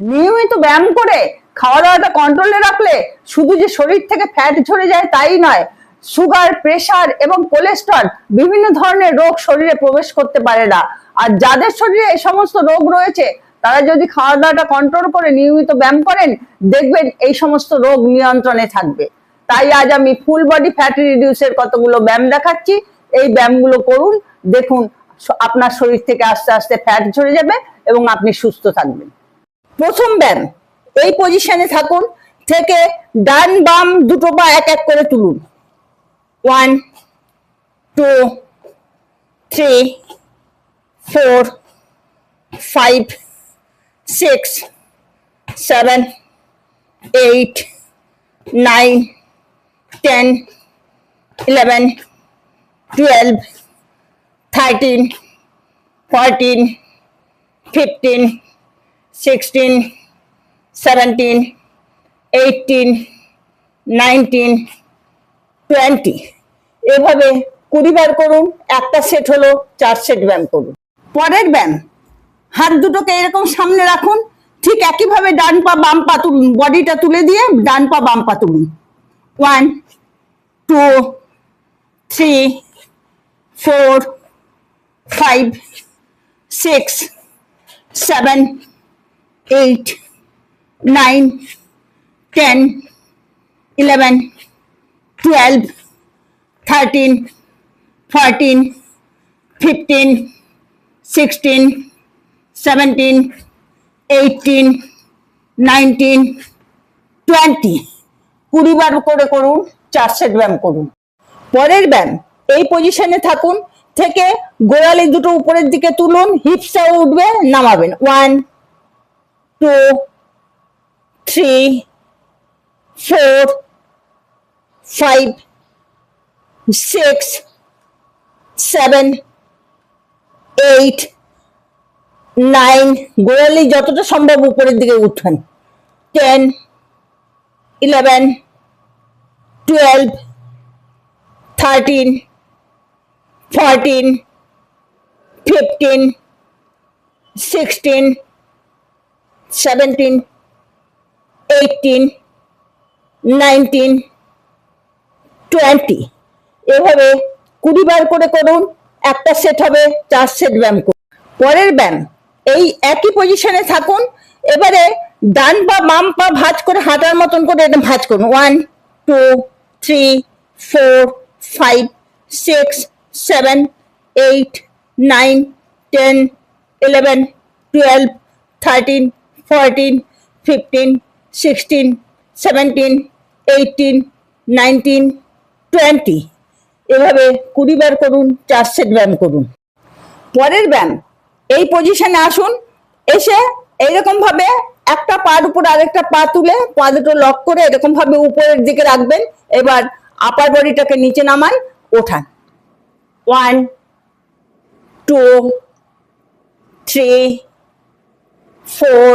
নিয়মিত ব্যায়াম করে খাওয়া দাওয়াটা কন্ট্রোলে রাখলে শুধু যে শরীর থেকে ফ্যাট ঝরে যায় তাই নয় সুগার প্রেসার এবং কোলেস্ট্রল বিভিন্ন ধরনের রোগ শরীরে প্রবেশ করতে পারে না। আর যাদের শরীরে এই সমস্ত রোগ রয়েছে, তারা যদি খাওয়া দাওয়াটা কন্ট্রোল করে, নিয়মিত ব্যায়াম করেন, দেখবেন এই সমস্ত রোগ নিয়ন্ত্রণে থাকবে। তাই আজ আমি ফুল বডি ফ্যাট রিডিউসের কতগুলো ব্যায়াম দেখাচ্ছি। এই ব্যায়ামগুলো করুন, দেখুন, আপনার শরীর থেকে আস্তে আস্তে ফ্যাট ঝরে যাবে এবং আপনি সুস্থ থাকবেন। প্রথম ব্যায়াম এই পজিশনে থাকুন, থেকে ডান বাম দুটো পা এক এক করে তুলুন। One two three four five six seven eight nine ten eleven twelve thirteen fourteen fifteen sixteen seventeen eighteen nineteen twenty এভাবে কুড়ি বার করুন, একটা সেট হলো, চার সেট ব্যায়াম করুন। পরের ব্যায়াম হাত দুটোকে এরকম সামনে রাখুন, ঠিক একইভাবে ডান পা, বাম পা তুলুন বডিটা তুলে দিয়ে ডান পা, বাম পা তুলুন। One two three four five six seven eight nine ten eleven twelve thirteen fourteen fifteen sixteen seventeen eighteen nineteen twenty কুড়ি বার করে করুন, চার সেট ব্যায়াম করুন। পরের ব্যায়াম, এই পজিশনে থাকুন, থেকে গোড়ালি দুটো উপরের দিকে তুলুন হিপসটাও উঠবে, নামাবেন। One two three four five six seven eight nine গোড়ালি যতটা সম্ভব উপরের দিকে উঠবেন। Ten eleven twelve thirteen fourteen fifteen sixteen seventeen eighteen nineteen twenty এভাবে কুড়ি বার করে করুন, একটা সেট হবে, চার সেট ব্যায়াম করুন। পরের ব্যায়াম, এই একই পজিশনে থাকুন, এবারে ডান পা বাম পা ভাঁজ করে হাঁটার মতন করে এটা ভাঁজ করুন। One two three four five six seven eight nine ten eleven twelve thirteen fourteen fifteen sixteen seventeen eighteen nineteen twenty এভাবে কুড়ি বার করুন, চার সেট ব্যায়াম করুন। পরের ব্যায়াম এই পজিশনে আসুন, এসে এইরকম ভাবে একটা পার উপর আরেকটা পা তুলে, পা দুটো লক করে এরকম ভাবে উপরের দিকে রাখবেন, এবার আপার বডিটাকে নিচে নামান, ওঠান। One two three four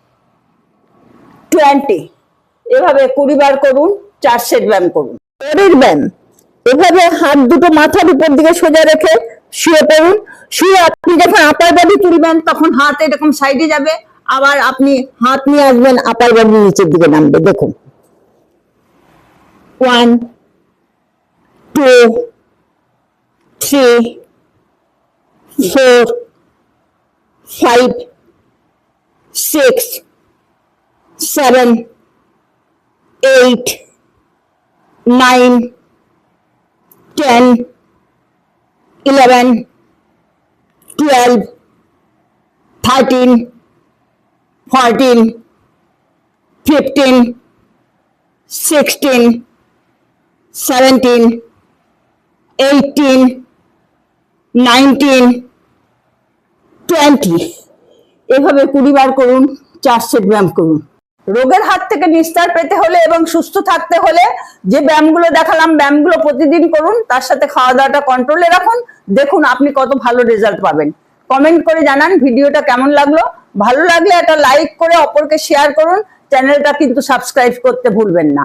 Twenty এভাবে কুড়ি বার করুন চার সেট ব্যায়াম করুন। পরের ব্যায়াম। এভাবে হাত দুটো মাথার উপর দিকে সোজা রেখে শুয়ে পড়ুন। শুয়ে আপনি যখন আপার বডি তুলবেন, তখন হাত এরকম সাইডে যাবে। আবার আপনি হাত নিয়ে আসবেন আপার বডি নিচের দিকে নামবে। দেখুন। One two three four five six seven eight nine ten eleven twelve thirteen fourteen fifteen sixteen seventeen eighteen nineteen twenty এভাবে কুড়ি বার করুন চার সেট ব্যায়াম করুন। রোগের হাত থেকে নিস্তার পেতে হলে এবং সুস্থ থাকতে হলে যে ব্যায়ামগুলো দেখালাম, ব্যায়ামগুলো প্রতিদিন করুন, তার সাথে খাওয়া দাওয়াটা কন্ট্রোলে রাখুন। দেখুন আপনি কত ভালো রেজাল্ট পাবেন। কমেন্ট করে জানান ভিডিওটা কেমন লাগল। ভালো লাগলে একটা লাইক করে অপরকে শেয়ার করুন। চ্যানেলটা কিন্তু সাবস্ক্রাইব করতে ভুলবেন না।